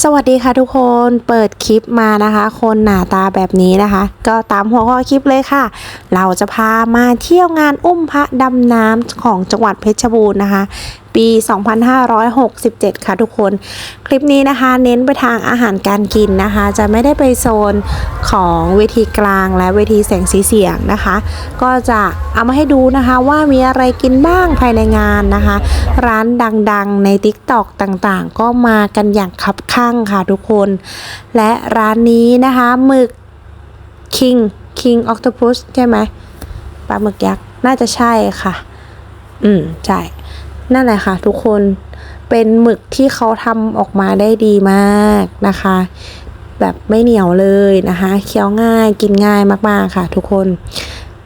สวัสดีค่ะทุกคนเปิดคลิปมานะคะ คนหนาตาแบบนี้นะคะ ก็ตามหัวข้อคลิปเลยค่ะ เราจะพามาเที่ยวงานอุ้มพระดำน้ำของจังหวัดเพชรบูรณ์นะคะปี 2567 ค่ะทุกคน คลิปนี้นะคะ เน้นไปทางอาหารการกินนะคะ จะไม่ได้ไปโซนของเวทีกลางและเวทีแสงสีเสียงนะคะ ก็จะเอามาให้ดูนะคะว่ามีอะไรกินบ้างภายในงานนะคะ ร้านดังๆใน TikTok ต่างๆ ก็มากันอย่างคับข้างค่ะทุกคน และร้านนี้นะคะหมึก King King Octopus ใช่ไหมปลาหมึกยักษ์ น่าจะใช่ค่ะ อืม ใช่ นั่นแหละค่ะทุกคนเป็นหมึกที่เขาทำออกมาได้ดีมากนะคะ แบบไม่เหนียวเลยนะคะเคี้ยวง่ายกินง่ายมากๆค่ะ ทุกคน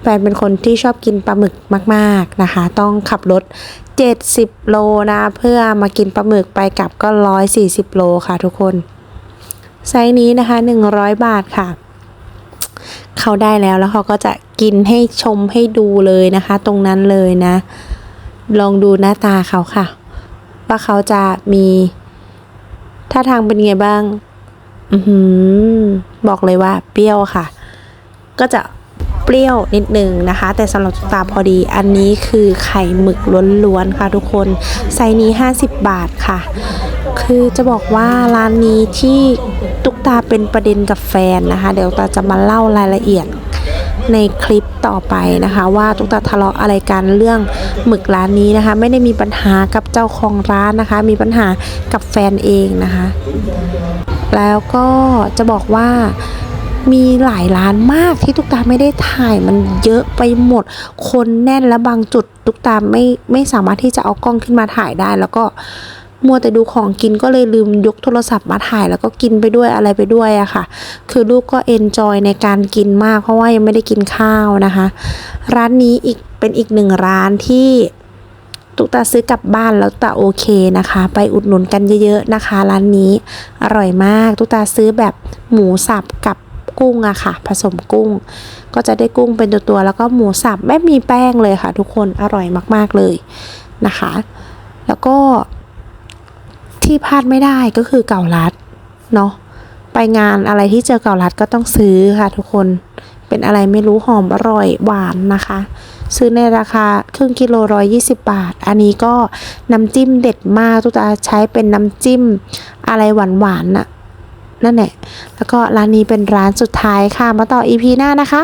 แฟนเป็นคนที่ชอบกินปลาหมึกมาก ๆนะคะ ต้องขับรถ 70 โลนะเพื่อมากินปลาหมึกไปกลับก็ 140 โลค่ะ ทุกคนไซส์นี้นะคะ 100 บาทค่ะเขาได้แล้วแล้วเขาก็จะกินให้ชมให้ดูเลยนะคะ ตรงนั้นเลยนะ ลองดูหน้าตาเขาค่ะ ว่าเขาจะมีท่าทางเป็นไงบ้าง อือบอกเลยว่าเปรี้ยวค่ะ ก็จะเปรี้ยวนิดนึงนะคะ แต่สำหรับตุ๊กตาพอดีอันนี้คือไข่หมึกล้วนๆค่ะทุกคนไซนี้ 50 บาทค่ะ คือจะบอกว่าร้านนี้ที่ตุ๊กตาเป็นประเด็นกับแฟนนะคะ เดี๋ยวตาจะมาเล่ารายละเอียด ในคลิปต่อไปนะคะ ว่าตุ๊กตาทะเลาะอะไรกันเรื่องหมึกร้านนี้นะคะ ไม่ได้มีปัญหากับเจ้าของร้านนะคะ มีปัญหากับแฟนเองนะคะ แล้วก็จะบอกว่ามีหลายร้านมากที่ตุ๊กตาไม่ได้ถ่ายมันเยอะไปหมด คนแน่นและบางจุดตุ๊กตาไม่ไม่สามารถที่จะเอากล้องขึ้นมาถ่ายได้แล้วก็ มัวแต่ดูของกินก็เลยลืมยกโทรศัพท์มาถ่ายแล้วก็กินไปด้วยอะไรไปด้วยอะค่ะ คือลูกก็เอนจอยในการกินมาก เพราะว่ายังไม่ได้กินข้าวนะคะ ร้านนี้อีกเป็นอีกหนึ่งร้านที่ตุ๊กตาซื้อกลับบ้านแล้วตุ๊กตาโอเคนะคะ ไปอุดหนุนกันเยอะๆนะคะ ร้านนี้อร่อยมากตุ๊กตาซื้อแบบหมูสับกับกุ้งอะค่ะ ผสมกุ้ง ก็จะได้กุ้งเป็นตัวๆแล้วก็หมูสับไม่มีแป้งเลยค่ะ ทุกคนอร่อยมากๆเลยนะคะ แล้วก็ ที่พลาดไม่ได้ก็คือเก่าลัดเนาะไปงานอะไรที่เจอเก่าลัดก็ต้องซื้อค่ะทุกคนเป็นอะไรไม่รู้หอมอร่อยหวานนะคะ ซื้อในราคาครึ่งกิโลร้อยยี่สิบบาท อันนี้ก็น้ำจิ้มเด็ดมากตุ๊กตาใช้เป็นน้ำจิ้มอะไรหวานๆน่ะนั่นแหละแล้วก็ร้านนี้เป็นร้านสุดท้ายค่ะ มาต่อ EP หน้านะคะ